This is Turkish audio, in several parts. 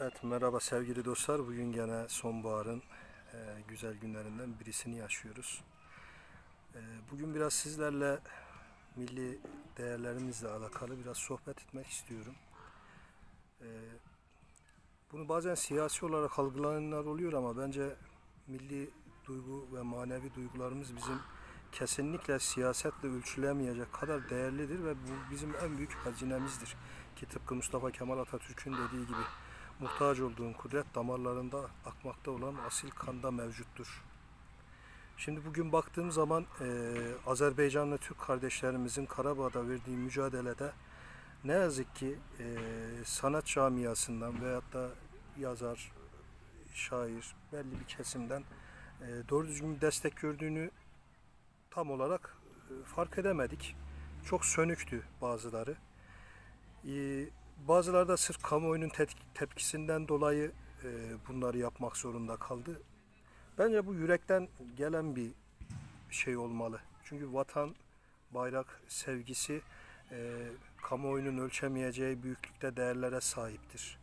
Evet merhaba sevgili dostlar. Bugün gene sonbaharın e, güzel günlerinden birisini yaşıyoruz. E, bugün biraz sizlerle milli değerlerimizle alakalı biraz sohbet etmek istiyorum. E, bunu bazen siyasi olarak algılayanlar oluyor ama bence milli duygu ve manevi duygularımız bizim kesinlikle siyasetle ölçülemeyecek kadar değerlidir ve bu bizim en büyük hazinemizdir. Ki tıpkı Mustafa Kemal Atatürk'ün dediği gibi muhtaç olduğun kudret damarlarında akmakta olan asil kanda mevcuttur. Şimdi bugün baktığım zaman eee Azerbaycanlı Türk kardeşlerimizin Karabağ'da verdiği mücadelede ne yazık ki eee, sanat camiasından veyahut da yazar, şair belli bir kesimden eee, doğru düzgün bir destek gördüğünü tam olarak e, fark edemedik. Çok sönüktü bazıları. Ee, Bazıları da sırf kamuoyunun tepkisinden dolayı e, bunları yapmak zorunda kaldı. Bence bu yürekten gelen bir şey olmalı. Çünkü vatan, bayrak sevgisi e, kamuoyunun ölçemeyeceği büyüklükte değerlere sahiptir.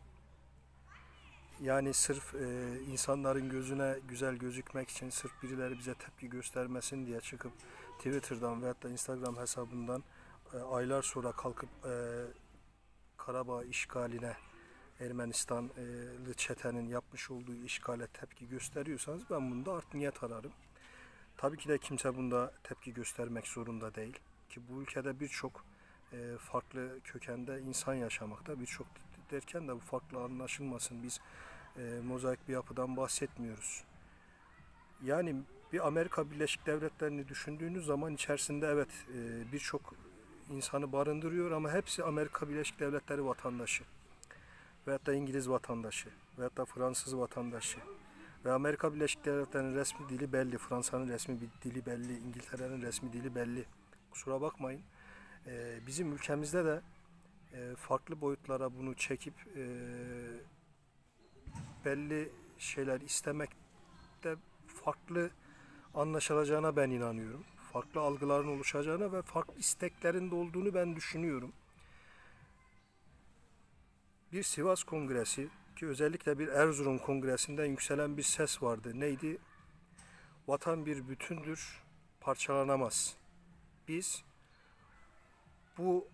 Yani sırf e, insanların gözüne güzel gözükmek için, sırf birileri bize tepki göstermesin diye çıkıp Twitter'dan veyahut da Instagram hesabından e, aylar sonra kalkıp e, Karabağ işgaline Ermenistanlı çetenin yapmış olduğu işgale tepki gösteriyorsanız ben bunda art niyet ararım. Tabii ki de kimse bunda tepki göstermek zorunda değil. Ki bu ülkede birçok e, farklı kökende insan yaşamakta. Birçok derken de bu farklı anlaşılmasın. Biz e, mozaik bir yapıdan bahsetmiyoruz. Yani bir Amerika Birleşik Devletleri'ni düşündüğünüz zaman içerisinde evet e, birçok insanı barındırıyor ama hepsi Amerika Birleşik Devletleri vatandaşı. Veyahut da İngiliz vatandaşı. Veyahut da Fransız vatandaşı. Ve Amerika Birleşik Devletleri'nin resmi dili belli. Fransa'nın resmi dili belli. İngiltere'nin resmi dili belli. Kusura bakmayın. Ee, bizim ülkemizde de e, farklı boyutlara bunu çekip e, belli şeyler istemekte farklı anlaşılacağına ben inanıyorum. Farklı algıların oluşacağına ve farklı isteklerin de olduğunu ben düşünüyorum. Bir Sivas Kongresi ki özellikle bir Erzurum Kongresi'nden yükselen bir ses vardı. Neydi? Vatan bir bütündür, parçalanamaz. Biz bu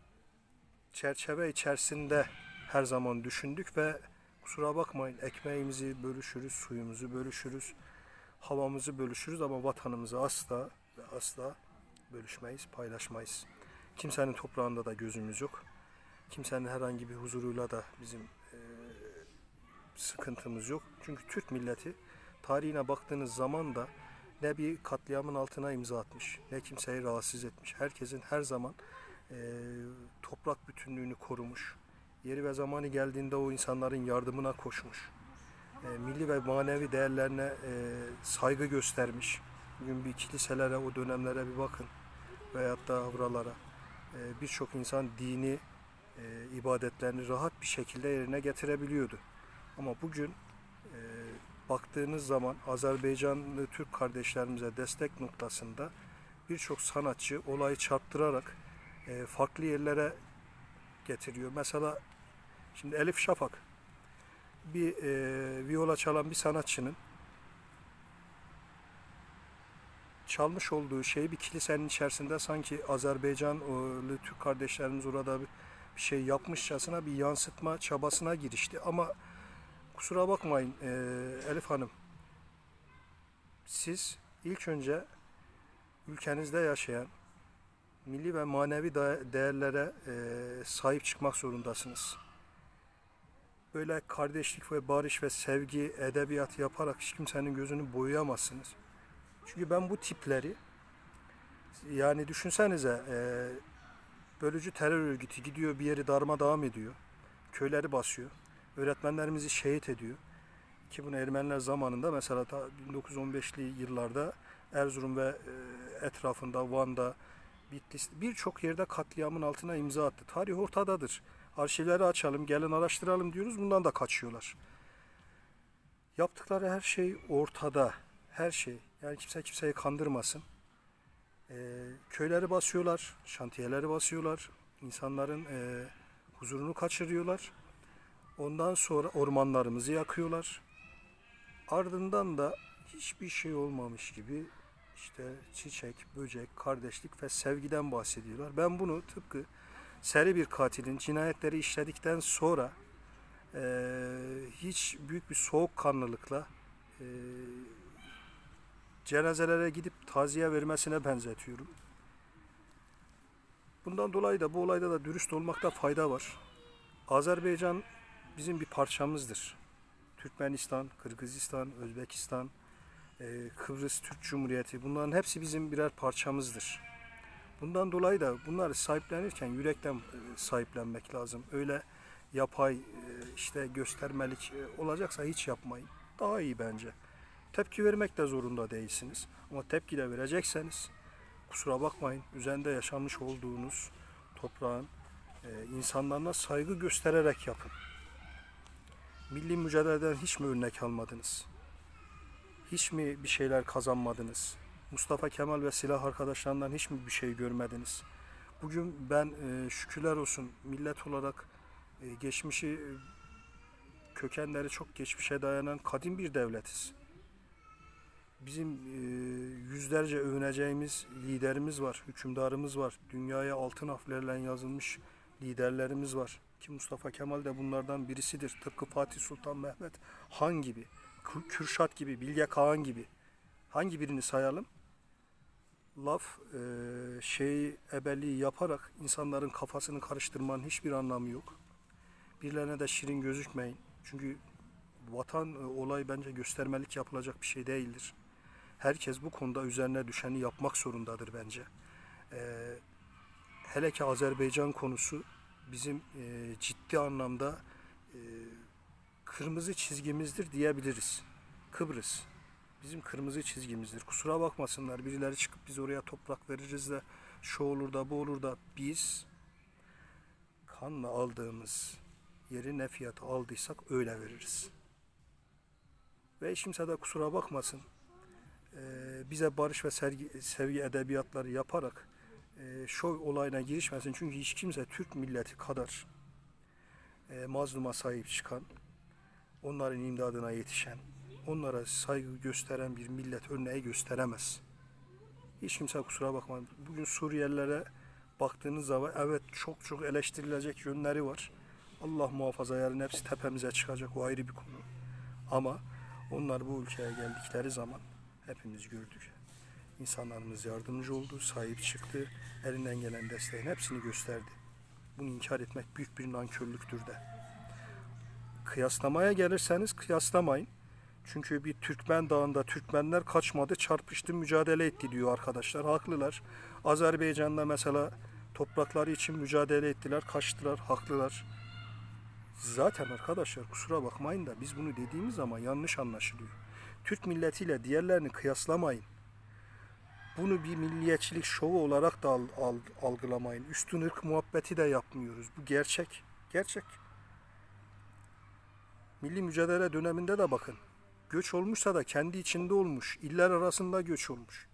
çerçeve içerisinde her zaman düşündük ve kusura bakmayın ekmeğimizi bölüşürüz, suyumuzu bölüşürüz, havamızı bölüşürüz ama vatanımızı asla asla bölüşmeyiz, paylaşmayız. Kimsenin toprağında da gözümüz yok. Kimsenin herhangi bir huzuruyla da bizim e, sıkıntımız yok. Çünkü Türk milleti tarihine baktığınız zaman da ne bir katliamın altına imza atmış, ne kimseyi rahatsız etmiş. Herkesin her zaman e, toprak bütünlüğünü korumuş. Yeri ve zamanı geldiğinde o insanların yardımına koşmuş. E, milli ve manevi değerlerine e, saygı göstermiş. Bugün bir kiliselere, o dönemlere bir bakın. Veyahut da buralara. E, Birçok insan dini, e, ibadetlerini rahat bir şekilde yerine getirebiliyordu. Ama bugün e, baktığınız zaman Azerbaycanlı Türk kardeşlerimize destek noktasında birçok sanatçı olayı çarptırarak e, farklı yerlere getiriyor. Mesela şimdi Elif Şafak bir e, viola çalan bir sanatçının çalmış olduğu şeyi bir kilisenin içerisinde sanki Azerbaycanlı Türk kardeşlerimiz orada bir, şey yapmışçasına bir yansıtma çabasına girişti. Ama kusura bakmayın e, Elif Hanım siz ilk önce ülkenizde yaşayan milli ve manevi değerlere e, sahip çıkmak zorundasınız. Böyle kardeşlik ve barış ve sevgi, edebiyat yaparak hiç kimsenin gözünü boyayamazsınız. Çünkü ben bu tipleri yani düşünsenize e, bölücü terör örgütü gidiyor bir yeri darmadağın ediyor. Köyleri basıyor. Öğretmenlerimizi şehit ediyor. Ki bunu Ermeniler zamanında mesela ta 1915'li yıllarda Erzurum ve e, etrafında Van'da Bitlis birçok yerde katliamın altına imza attı. Tarih ortadadır. Arşivleri açalım, gelin araştıralım diyoruz. Bundan da kaçıyorlar. Yaptıkları her şey ortada. Her şey. Yani kimse kimseyi kandırmasın. Ee, köyleri basıyorlar, şantiyeleri basıyorlar. insanların e, huzurunu kaçırıyorlar. Ondan sonra ormanlarımızı yakıyorlar. Ardından da hiçbir şey olmamış gibi işte çiçek, böcek, kardeşlik ve sevgiden bahsediyorlar. Ben bunu tıpkı seri bir katilin cinayetleri işledikten sonra eee, hiç büyük bir soğukkanlılıkla eee cenazelere gidip taziye vermesine benzetiyorum. Bundan dolayı da bu olayda da dürüst olmakta fayda var. Azerbaycan bizim bir parçamızdır. Türkmenistan, Kırgızistan, Özbekistan, eee, Kıbrıs Türk Cumhuriyeti bunların hepsi bizim birer parçamızdır. Bundan dolayı da bunları sahiplenirken yürekten e, sahiplenmek lazım. Öyle yapay e, işte göstermelik e, olacaksa hiç yapmayın. Daha iyi bence. Tepki vermek de zorunda değilsiniz. Ama tepki de verecekseniz kusura bakmayın üzerinde yaşamış olduğunuz toprağın e, insanlarına saygı göstererek yapın. Milli mücadeleden hiç mi örnek almadınız? Hiç mi bir şeyler kazanmadınız? Mustafa Kemal ve silah arkadaşlarından hiç mi bir şey görmediniz? Bugün ben e, şükürler olsun millet olarak e, geçmişi e, kökenleri çok geçmişe dayanan kadim bir devletiz. Bizim e, yüzlerce övüneceğimiz liderimiz var, hükümdarımız var. Dünyaya altın harflerle yazılmış liderlerimiz var. Ki Mustafa Kemal de bunlardan birisidir. Tıpkı Fatih Sultan Mehmet Han gibi, Kü- Kürşat gibi, Bilge Kağan gibi. Hangi birini sayalım? Laf, e, şeyi, ebelliği yaparak insanların kafasını karıştırmanın hiçbir anlamı yok. Birilerine de şirin gözükmeyin. Çünkü vatan e, olay bence göstermelik yapılacak bir şey değildir. Herkes bu konuda üzerine düşeni yapmak zorundadır bence. E, hele ki Azerbaycan konusu bizim e, ciddi anlamda e, kırmızı çizgimizdir diyebiliriz. Kıbrıs bizim kırmızı çizgimizdir. Kusura bakmasınlar birileri çıkıp biz oraya toprak veririz de şu olur da bu olur da biz kanla aldığımız yeri ne fiyata aldıysak öyle veririz. Ve kimse de kusura bakmasın. Ee, bize barış ve sergi, sevgi edebiyatları yaparak e, şov olayına girişmesin. Çünkü hiç kimse Türk milleti kadar e, mazluma sahip çıkan, onların imdadına yetişen, onlara saygı gösteren bir millet örneği gösteremez. Hiç kimse kusura bakma. Bugün Suriyelilere baktığınız zaman evet çok çok eleştirilecek yönleri var. Allah muhafaza yarın hepsi tepemize çıkacak o ayrı bir konu. Ama onlar bu ülkeye geldikleri zaman hepimiz gördük. İnsanlarımız yardımcı oldu, sahip çıktı, elinden gelen desteğin hepsini gösterdi. Bunu inkar etmek büyük bir nankörlüktür de. Kıyaslamaya gelirseniz kıyaslamayın. Çünkü bir Türkmen dağında Türkmenler kaçmadı, çarpıştı, mücadele etti diyor arkadaşlar. Haklılar. Azerbaycan'da mesela toprakları için mücadele ettiler, kaçtılar, haklılar. Zaten arkadaşlar kusura bakmayın da biz bunu dediğimiz zaman yanlış anlaşılıyor. Türk milletiyle diğerlerini kıyaslamayın. Bunu bir milliyetçilik şovu olarak da al- al- algılamayın. Üstün ırk muhabbeti de yapmıyoruz. Bu gerçek. Gerçek. Milli mücadele döneminde de bakın. Göç olmuşsa da kendi içinde olmuş. İller arasında göç olmuş.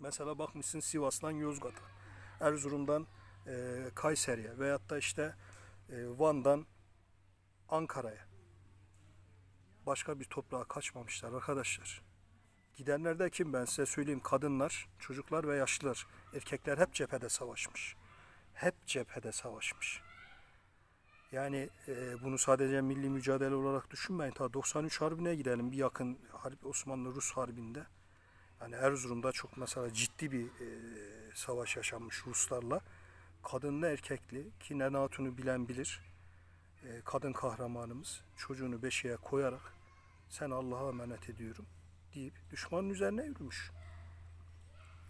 Mesela bakmışsın Sivas'tan Yozgat'a, Erzurum'dan e, Kayseri'ye veyahut da işte e, Van'dan Ankara'ya. Başka bir toprağa kaçmamışlar arkadaşlar. Gidenler de kim ben size söyleyeyim kadınlar, çocuklar ve yaşlılar. Erkekler hep cephede savaşmış. Hep cephede savaşmış. Yani e, bunu sadece milli mücadele olarak düşünmeyin. Ta 93 Harbi'ne gidelim. Bir yakın harp Osmanlı-Rus Harbi'nde. Yani Erzurum'da çok mesela ciddi bir e, savaş yaşanmış Ruslarla. Kadınlı erkekli ki Nene Hatun'u bilen bilir. E, kadın kahramanımız çocuğunu beşiğe koyarak sen Allah'a emanet ediyorum deyip düşmanın üzerine yürümüş.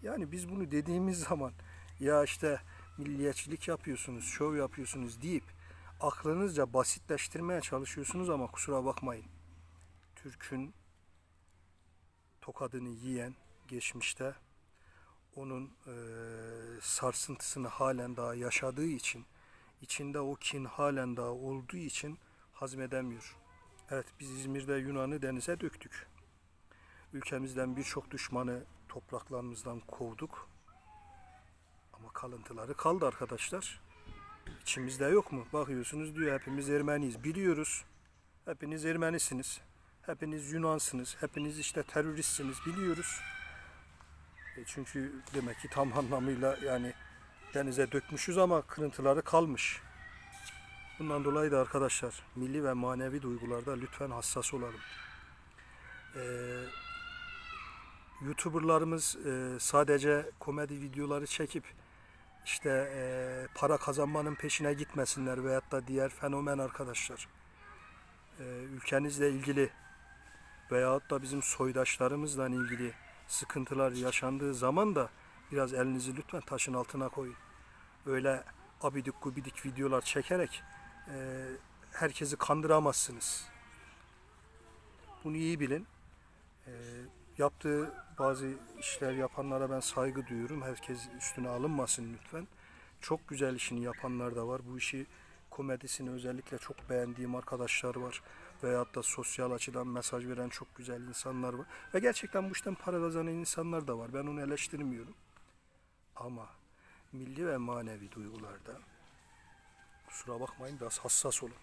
Yani biz bunu dediğimiz zaman ya işte milliyetçilik yapıyorsunuz, şov yapıyorsunuz deyip aklınızca basitleştirmeye çalışıyorsunuz ama kusura bakmayın. Türk'ün tokadını yiyen geçmişte onun eee, sarsıntısını halen daha yaşadığı için içinde o kin halen daha olduğu için hazmedemiyor. Evet biz İzmir'de Yunan'ı denize döktük. Ülkemizden birçok düşmanı topraklarımızdan kovduk. Ama kalıntıları kaldı arkadaşlar. İçimizde yok mu? Bakıyorsunuz diyor hepimiz Ermeniyiz. Biliyoruz. Hepiniz Ermenisiniz. Hepiniz Yunansınız. Hepiniz işte teröristsiniz. Biliyoruz. E çünkü demek ki tam anlamıyla yani denize dökmüşüz ama kırıntıları kalmış. Bundan dolayı da arkadaşlar milli ve manevi duygularda lütfen hassas olalım. Ee, YouTuber'larımız e, sadece komedi videoları çekip işte e, para kazanmanın peşine gitmesinler veyahut da diğer fenomen arkadaşlar. E, ülkenizle ilgili veyahut da bizim soydaşlarımızla ilgili sıkıntılar yaşandığı zaman da biraz elinizi lütfen taşın altına koyun. Öyle abidik gubidik videolar çekerek e, herkesi kandıramazsınız. Bunu iyi bilin. E, yaptığı bazı işler yapanlara ben saygı duyuyorum. Herkes üstüne alınmasın lütfen. Çok güzel işini yapanlar da var. Bu işi komedisini özellikle çok beğendiğim arkadaşlar var. Veyahut da sosyal açıdan mesaj veren çok güzel insanlar var. Ve gerçekten bu işten para kazanan insanlar da var. Ben onu eleştirmiyorum. Ama milli ve manevi duygularda kusura bakmayın biraz hassas olun.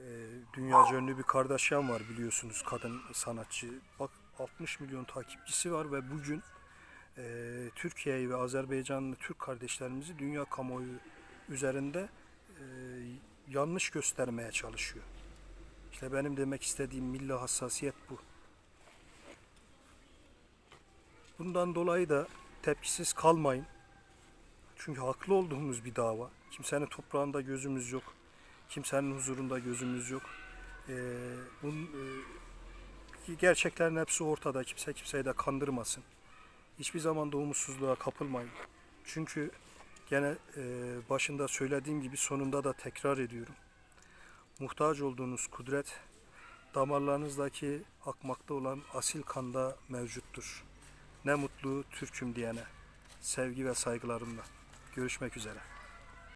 Ee, dünyaca ünlü bir kardeşim var biliyorsunuz kadın sanatçı. Bak 60 milyon takipçisi var ve bugün e, Türkiye'yi ve Azerbaycanlı Türk kardeşlerimizi dünya kamuoyu üzerinde e, yanlış göstermeye çalışıyor. İşte benim demek istediğim milli hassasiyet bu. Bundan dolayı da tepkisiz kalmayın. Çünkü haklı olduğumuz bir dava. Kimsenin toprağında gözümüz yok. Kimsenin huzurunda gözümüz yok. Ee, bunun, e, gerçeklerin hepsi ortada. Kimse kimseyi de kandırmasın. Hiçbir zaman da umutsuzluğa kapılmayın. Çünkü gene e, başında söylediğim gibi sonunda da tekrar ediyorum. Muhtaç olduğunuz kudret damarlarınızdaki akmakta olan asil kanda mevcuttur. Ne mutlu Türk'üm diyene. Sevgi ve saygılarımla. Görüşmek üzere.